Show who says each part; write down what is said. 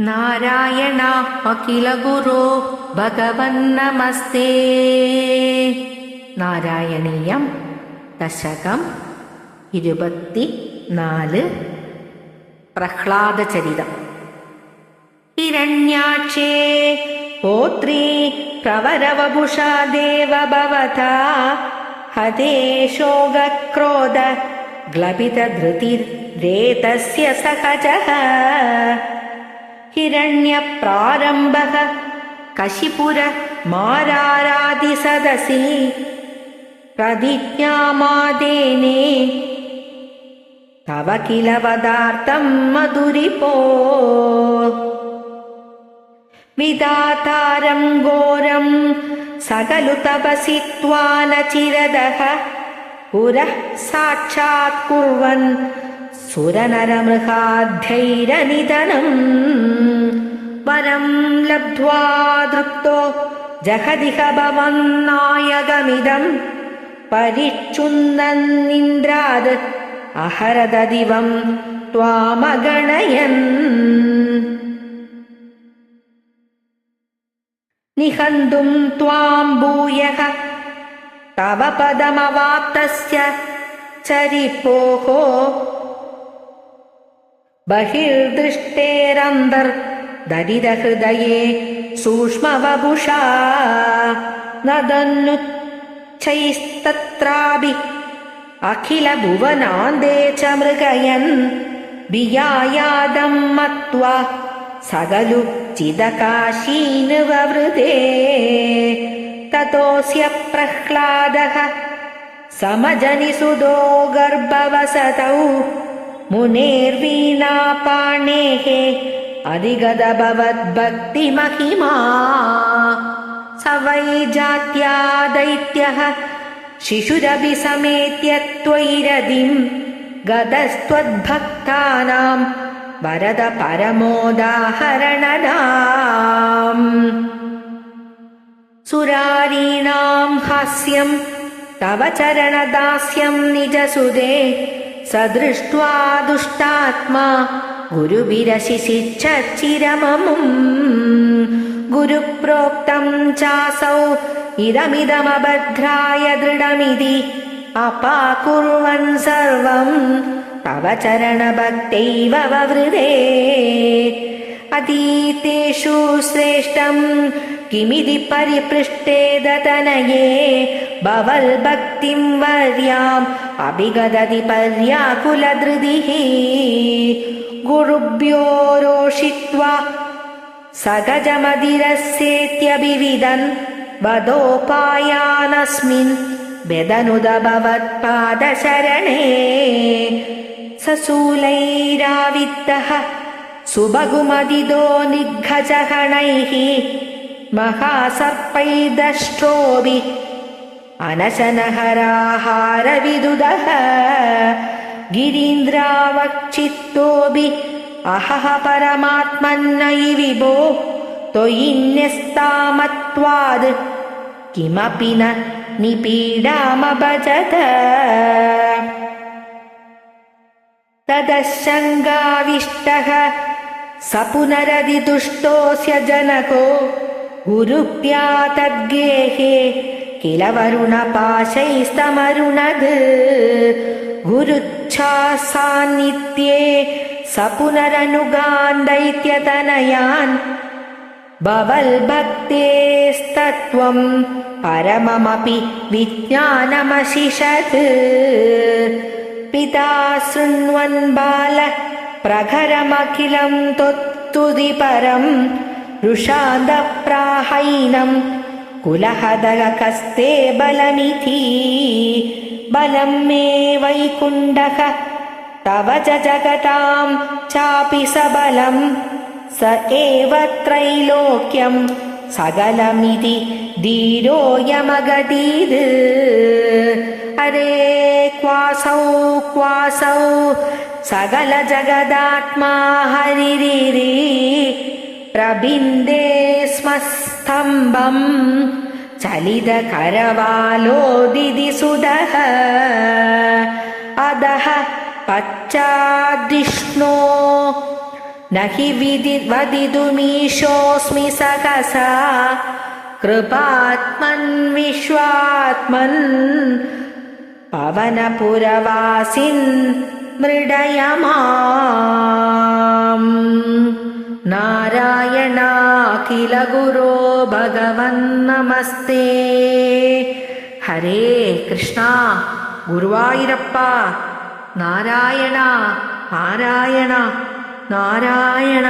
Speaker 1: നാരായണാഖില ഗുരോ ഭഗവൻ നമസ്തേ. നാരായണീയം ദശകം ഇരുപത്തി നാല് പ്രഹ്ലാദചരിതം. ഹിരണ്യാക്ഷേ പോത്രീ പ്രവരവഭുഷാ ദേവഭവത ഹതേ ശോകക്രോധ ഗ്ലപിതധൃതിരേതസ്യ സഹജ. हिरण्यप्रारम्भः कशिपुर मारारादिसदसि प्रतिज्ञामादेने तव किल पदार्थं मधुरिपो विदातारं घोरं सकलु तपसि त्वानचिरदः पुरः साक्षात् कुर्वन् सुरनरमृगाध्यैरनिधनम् वरं लब्ध्वा दृप्तो जगदिह भवन्नायकमिदम् परिच्छुन्दन्निन्द्राद् अहरददिवं त्वामगणयन् निहन्तुं त्वां भूयः तव पदमवाप्तस्य चरिपोः बहिर्दृष्टेरन्तर्दरिदहृदये सूक्ष्मवपुषा नदन्नुच्छैस्तत्रापि अखिलभुवनान्दे च मृगयन् वियायादं मत्वा सगलु चिदकाशीनुववृते ततोऽस्य प्रह्लादः समजनिसुदो गर्भवसतौ मुनेर्वीणापाणेः अधिगदभवद्भक्तिमहिमा स वै जात्या दैत्यः शिशुरभि समेत्य त्वयिरदिम् गतस्त्वद्भक्तानां वरद परमोदाहरणदाम् सुरारीणां हास्यं तव चरणदास्यं निजसुदे സദൃഷ്ട്വാ ദുഷ്ടാത്മാ. ഗുരുവിരശിശിച്ചിരമമും ഗുരുപ്രോക്തം ചാസൗ. ഇതമിതമഭദ്രായ ദൃഢമിതി. അപാകുർവൻ സർവം. തവ ചരണഭക്തൈവ വൃതേ अतीतेषु श्रेष्ठम् किमिति परिपृष्टे दतनये भवल्भक्तिं वर्याम् अभिगदति पर्याकुलधृतिः। गुरुभ्यो रोषित्वा सगजमधिरस्येत्यभिविदन् वदोपायानस्मिन् व्यदनुदभवत्पादशरणे। सशूलैराविद्धः सुबगुमदिदो निघजगणैः महासर्पैदष्ट्रोऽपि अनशनहराहारविदुदः गिरीन्द्रावक्षित्तोऽपि अहः परमात्मन्नयि विभो त्वयि न्यस्तामत्वाद् किमपि न निपीडामभजत। तदशङ्गाविष्टः स पुनरदिदुष्टोऽस्य जनको गुरुप्या तद्गेहे किल वरुणपाशैस्तमरुणद्। गुरुच्छासान्नित्ये स पुनरनुगान् दैत्यतनयान् भवल्भक्तेस्तत्त्वं परममपि विज्ञानमशिषत्। पिता शृण्वन् बाल प्रखरमखिलं त्वत्तुदि परम् रुषादप्राहैनं कुलहदकस्ते बलमिति बलं मे वैकुण्डः तव च जगतां चापि सबलम् स एव त्रैलोक्यं। सकलमिति धीरोऽयमगतीद् अरे क्वासौ क्वासौ सकलजगदात्मा हरिरिरि प्रबिन्दे स्म स्तम्भम् चलितकरवालोदिदिसुदः अधः पश्चादिष्णो न हि विदि वदितुमीशोऽस्मि सहसा कृपात्मन् विश्वात्मन् पवनपुरवासिन् मृडय माम् नारायणाखिल गुरो भगवन्नमस्ते हरे कृष्णा गुरुवायुरप्प नारायण नारायण नारायण